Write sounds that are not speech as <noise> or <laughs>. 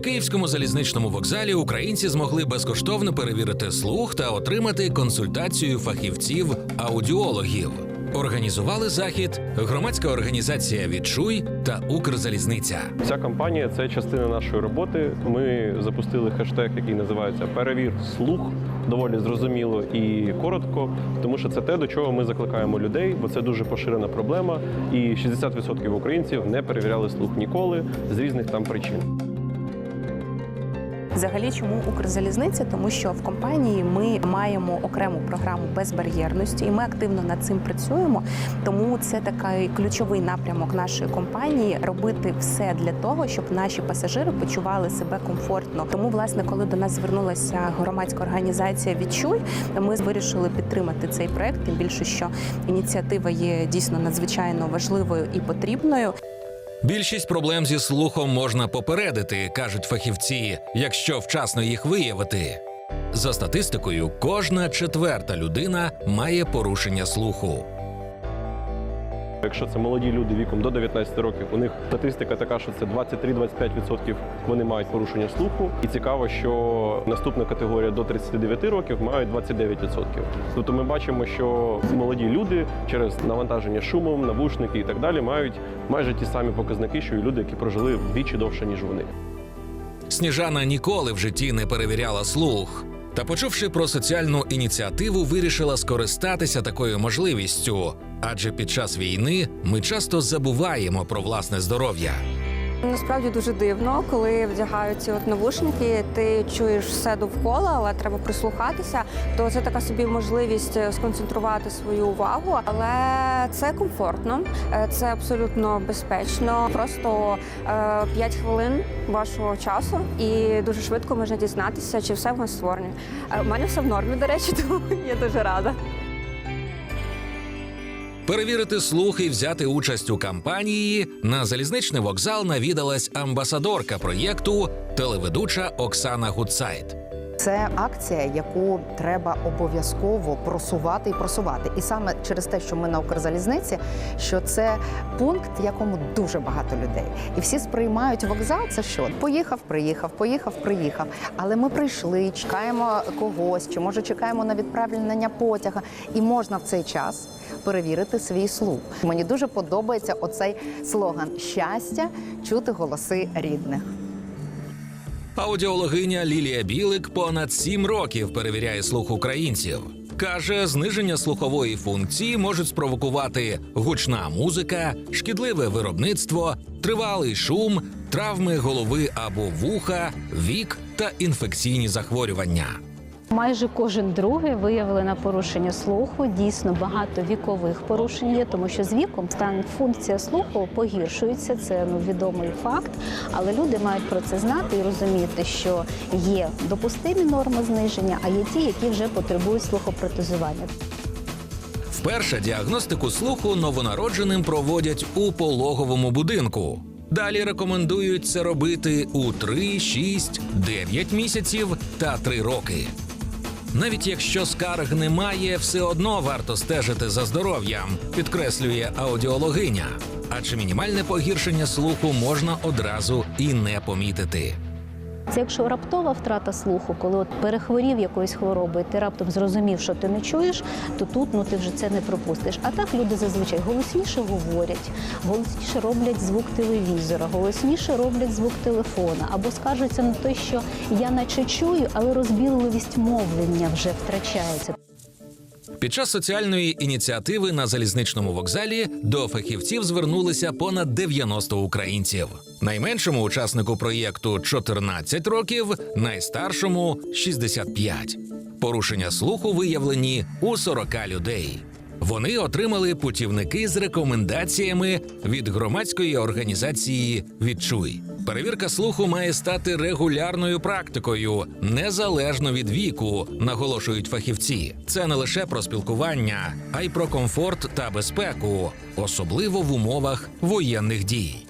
Київському залізничному вокзалі українці змогли безкоштовно перевірити слух та отримати консультацію фахівців аудіологів. Організували захід громадська організація Відчуй та Укрзалізниця. Ця кампанія це частина нашої роботи. Ми запустили хештег, який називається Перевір слух. Доволі зрозуміло і коротко, тому що це те, до чого ми закликаємо людей, бо це дуже поширена проблема. І 60% українців не перевіряли слух ніколи з різних там причин. Взагалі, чому Укрзалізниця? Тому що в компанії ми маємо окрему програму безбар'єрності, і ми активно над цим працюємо. Тому це такий ключовий напрямок нашої компанії робити все для того, щоб наші пасажири почували себе комфортно. Тому, власне, коли до нас звернулася громадська організація Відчуй, ми вирішили підтримати цей проект. Тим більше, що ініціатива є дійсно надзвичайно важливою і потрібною. Більшість проблем зі слухом можна попередити, кажуть фахівці, якщо вчасно їх виявити. За статистикою, кожна четверта людина має порушення слуху. Якщо це молоді люди віком до 19 років, у них статистика така, що це 23-25% вони мають порушення слуху. І цікаво, що наступна категорія до 39 років мають 29%. Тобто ми бачимо, що молоді люди через навантаження шумом, навушники і так далі мають майже ті самі показники, що і люди, які прожили вдвічі довше ніж вони. Сніжана ніколи в житті не перевіряла слух. Та, почувши про соціальну ініціативу, вирішила скористатися такою можливістю. Адже під час війни ми часто забуваємо про власне здоров'я. Насправді дуже дивно, коли вдягають ці от навушники, ти чуєш все довкола, але треба прислухатися. То це така собі можливість е, сконцентрувати свою увагу. Але це комфортно, е, це абсолютно безпечно. Просто е, 5 хвилин вашого часу, і дуже швидко можна дізнатися, чи все в вас створення. У мене все в нормі, до речі, <laughs> тому я дуже рада. Перевірити слух і взяти участь у кампанії на залізничний вокзал навідалась амбасадорка проєкту телеведуча Оксана Гудсайд. Це акція, яку треба обов'язково просувати і просувати. І саме через те, що ми на Укрзалізниці, що це пункт, якому дуже багато людей. І всі сприймають вокзал. Це що? Поїхав, приїхав, поїхав, приїхав. Але ми прийшли, чекаємо когось, чи може чекаємо на відправлення потяга, і можна в цей час перевірити свій слух. Мені дуже подобається оцей слоган щастя чути голоси рідних. Аудіологиня Лілія Білик понад сім років перевіряє слух українців. Каже, зниження слухової функції можуть спровокувати гучна музика, шкідливе виробництво, тривалий шум, травми голови або вуха, вік та інфекційні захворювання. Майже кожен другий виявлено порушення слуху. Дійсно багато вікових порушень є, тому що з віком стан функція слуху погіршується. Це ну відомий факт. Але люди мають про це знати і розуміти, що є допустимі норми зниження, а є ті, які вже потребують слухопротезування. Вперше діагностику слуху новонародженим проводять у пологовому будинку. Далі рекомендують це робити у 3, 6, 9 місяців та 3 роки. Навіть якщо скарг немає, все одно варто стежити за здоров'ям, підкреслює аудіологиня. Адже мінімальне погіршення слуху можна одразу і не помітити. Це якщо раптова втрата слуху, коли от перехворів якоюсь хворобою, ти раптом зрозумів, що ти не чуєш, то тут ну ти вже це не пропустиш. А так люди зазвичай голосніше говорять, голосніше роблять звук телевізора, голосніше роблять звук телефона, або скаржаться на те, що я наче чую, але розбірливість мовлення вже втрачається. Під час соціальної ініціативи на залізничному вокзалі до фахівців звернулися понад 90 українців. Найменшому учаснику проєкту 14 років, найстаршому 65. Порушення слуху виявлені у 40 людей. Вони отримали путівники з рекомендаціями від громадської організації Відчуй. Перевірка слуху має стати регулярною практикою, незалежно від віку, наголошують фахівці. Це не лише про спілкування, а й про комфорт та безпеку, особливо в умовах воєнних дій.